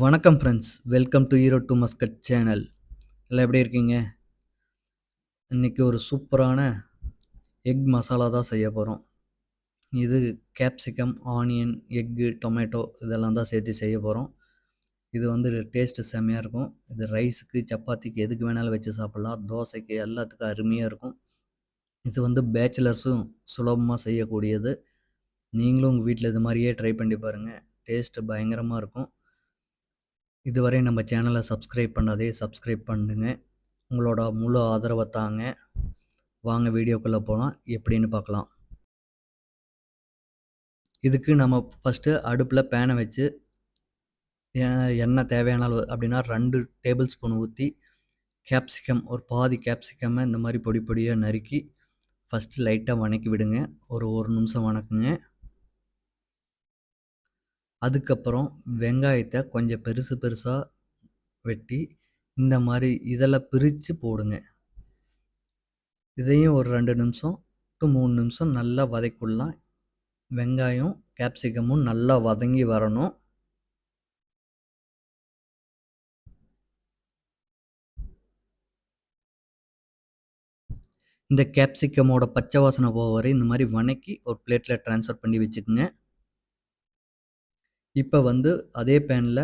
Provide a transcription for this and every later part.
வணக்கம் friends welcome to hero to Muscat channel எல்லாம் எப்படி இருக்கீங்க? இன்றைக்கி ஒரு சூப்பரான எக் மசாலா தான் செய்ய போகிறோம் இது கேப்சிகம் ஆனியன் எக்கு டொமேட்டோ இதெல்லாம் தான் சேர்த்து செய்ய போகிறோம் இது வந்து டேஸ்ட்டு செம்மையாக இருக்கும். இது ரைஸுக்கு சப்பாத்திக்கு எதுக்கு வேணாலும் வச்சு சாப்பிட்லாம். தோசைக்கு எல்லாத்துக்கும் அருமையாக இருக்கும். இது வந்து பேச்சுலர்ஸும் சுலபமாக செய்யக்கூடியது. நீங்களும் உங்கள் வீட்டில் இது மாதிரியே ட்ரை பண்ணி பாருங்கள் டேஸ்ட்டு பயங்கரமாக இருக்கும். இதுவரை நம்ம சேனலை சப்ஸ்கிரைப் பண்ணாதே சப்ஸ்கிரைப் பண்ணுங்க. உங்களோட முழு ஆதரவை தாங்க. வாங்க வீடியோக்குள்ளே போகலாம் எப்படின்னு பார்க்கலாம். இதுக்கு நம்ம ஃபஸ்ட்டு அடுப்பில் பேனை வச்சு எண்ணெய் தேவையான அளவு அப்படின்னா ரெண்டு டேபிள் ஸ்பூன் ஊற்றி கேப்சிகம் ஒரு பாதி கேப்சிகம்மை இந்த மாதிரி பொடி பொடியாக நறுக்கி ஃபஸ்ட்டு லைட்டாக வணக்கி விடுங்க. ஒரு ஒரு நிமிஷம் வணக்குங்க. அதுக்கப்புறம் வெங்காயத்தை கொஞ்சம் பெருசு பெருசாக வெட்டி இந்த மாதிரி இதெல்லாம் பிரித்து போடுங்க. இதையும் ஒரு ரெண்டு நிமிஷம் டு மூணு நிமிஷம் நல்லா வதக்கிடலாம். வெங்காயம் கேப்சிகமும் நல்லா வதங்கி வரணும். இந்த கேப்சிகமோட பச்சை வாசனை போக வரை இந்த மாதிரி வணக்கி ஒரு பிளேட்டில் ட்ரான்ஸ்ஃபர் பண்ணி வச்சுக்கோங்க. இப்போ வந்து அதே பேனில்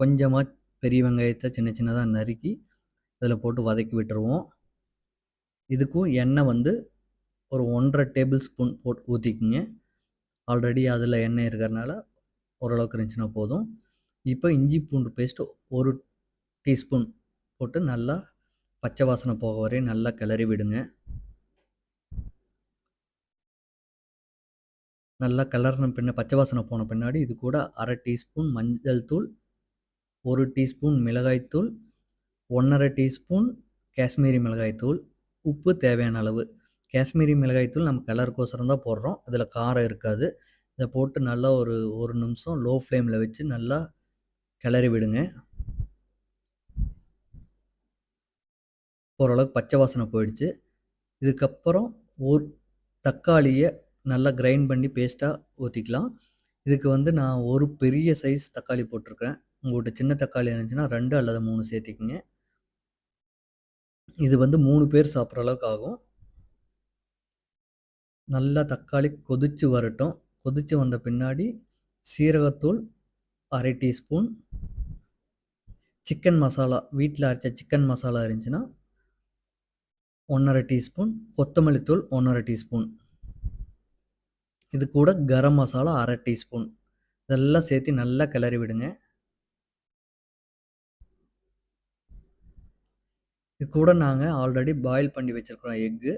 கொஞ்சமாக பெரிய வெங்காயத்தை சின்ன சின்னதாக நறுக்கி அதில் போட்டு வதக்கி விட்டுருவோம். இதுக்கும் எண்ணெய் வந்து ஒரு ஒன்றரை டேபிள் ஸ்பூன் போட்டு ஊற்றிக்கிங்க ஆல்ரெடி அதில் எண்ணெய் இருக்கிறனால ஓரளவுக்கு இருந்துச்சுன்னா போதும். இப்போ இஞ்சி பூண்டு பேஸ்ட்டு ஒரு டீஸ்பூன் போட்டு நல்லா பச்சை வாசனை போக வரையும் நல்லா கிளறி விடுங்க. நல்லா கலர்ன பின்ன பச்சை வாசனை போன பின்னாடி இது கூட அரை டீஸ்பூன் மஞ்சள் தூள் ஒரு டீஸ்பூன் மிளகாய்த்தூள் ஒன்றரை டீஸ்பூன் காஷ்மீரி மிளகாய்த்தூள் உப்பு தேவையான அளவு. காஷ்மீரி மிளகாய்த்தூள் நம்ம கலருக்கோசரம் தான் போடுறோம். அதில் காரம் இருக்காது. இதை போட்டு நல்லா ஒரு ஒரு நிமிஷம் லோ ஃப்ளேமில் வச்சு நல்லா கிளறி விடுங்க. ஓரளவுக்கு பச்சை வாசனை போயிடுச்சு. இதுக்கப்புறம் ஒரு தக்காளியை நல்லா கிரைண்ட் பண்ணி பேஸ்ட்டாக ஊற்றிக்கலாம் இதுக்கு வந்து நான் ஒரு பெரிய சைஸ் தக்காளி போட்டிருக்கேன் உங்கள்கிட்ட சின்ன தக்காளி இருந்துச்சுன்னா ரெண்டு அல்லது மூணு சேர்த்திக்கிங்க. இது வந்து மூணு பேர் சாப்பிட்ற அளவுக்கு ஆகும். நல்லா தக்காளி கொதித்து வரட்டும். கொதித்து வந்த பின்னாடி சீரகத்தூள் அரை டீஸ்பூன். சிக்கன் மசாலா வீட்டில் அரைச்ச சிக்கன் மசாலா இருந்துச்சுன்னா ஒன்றரை டீஸ்பூன். கொத்தமல்லி தூள் ஒன்றரை டீஸ்பூன். இது கூட கரம் மசாலா அரை டீஸ்பூன். இதெல்லாம் சேர்த்து நல்லா கிளறி விடுங்க. இது கூட நாங்கள் ஆல்ரெடி பாயில் பண்ணி வச்சுருக்குறோம் எக்கு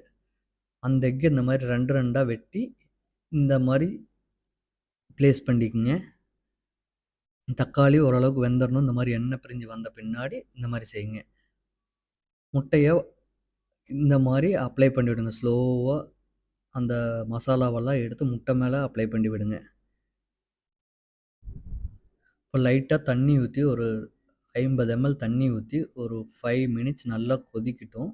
அந்த எக்கு இந்த மாதிரி ரெண்டு ரெண்டாக வெட்டி இந்த மாதிரி ப்ளேஸ் பண்ணிக்கோங்க. தக்காளி ஓரளவுக்கு வெந்துடணும் இந்த மாதிரி எண்ணெய் பிரிஞ்சு வந்த பின்னாடி இந்த மாதிரி செய்யுங்க. முட்டையை இந்த மாதிரி அப்ளை பண்ணிவிடுங்க ஸ்லோவாக அந்த மசாலாவெல்லாம் எடுத்து முட்டை மேலே அப்ளை பண்ணி விடுங்க. இப்போ லைட்டாக தண்ணி ஊற்றி ஒரு ஐம்பது எம்எல் தண்ணி ஊற்றி ஒரு ஃபைவ் மினிட்ஸ் நல்லா கொதிக்கட்டும்.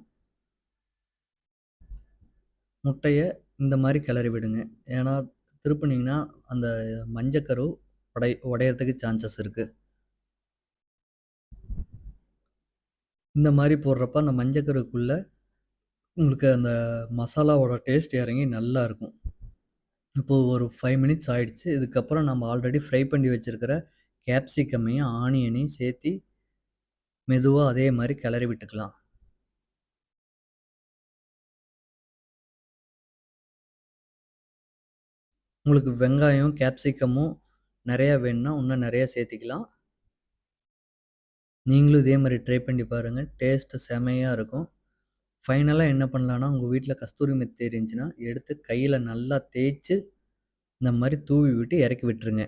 முட்டையை இந்த மாதிரி கிளறி விடுங்க. ஏன்னா திருப்பினீங்கன்னா அந்த மஞ்சக்கரு உடை உடையறதுக்கு சான்சஸ் இருக்குது இந்த மாதிரி போடுறப்ப அந்த மஞ்சக்கருக்குள்ளே உங்களுக்கு அந்த மசாலாவோட டேஸ்ட் இறங்கி நல்லா இருக்கும். இப்போது ஒரு ஃபைவ் மினிட்ஸ் ஆயிடுச்சு. இதுக்கப்புறம் நம்ம ஆல்ரெடி ஃப்ரை பண்ணி வச்சுருக்கிற கேப்சிகமையும் ஆனியனையும் சேர்த்து மெதுவாக அதே மாதிரி கிளறி விட்டுக்கலாம். உங்களுக்கு வெங்காயம் கேப்சிகமும் நிறையா வேணும்னா இன்னும் நிறையா சேர்த்திக்கலாம். நீங்களும் இதே மாதிரி ட்ரை பண்ணி பாருங்கள் டேஸ்ட்டு செமையாக இருக்கும். ஃபைனலாக என்ன பண்ணலான்னா உங்கள் வீட்டில் கஸ்தூரி மெத்தி இருந்துச்சுன்னா எடுத்து கையில் நல்லா தேய்ச்சி இந்த மாதிரி தூவி விட்டு இறக்கி விட்டுருங்க.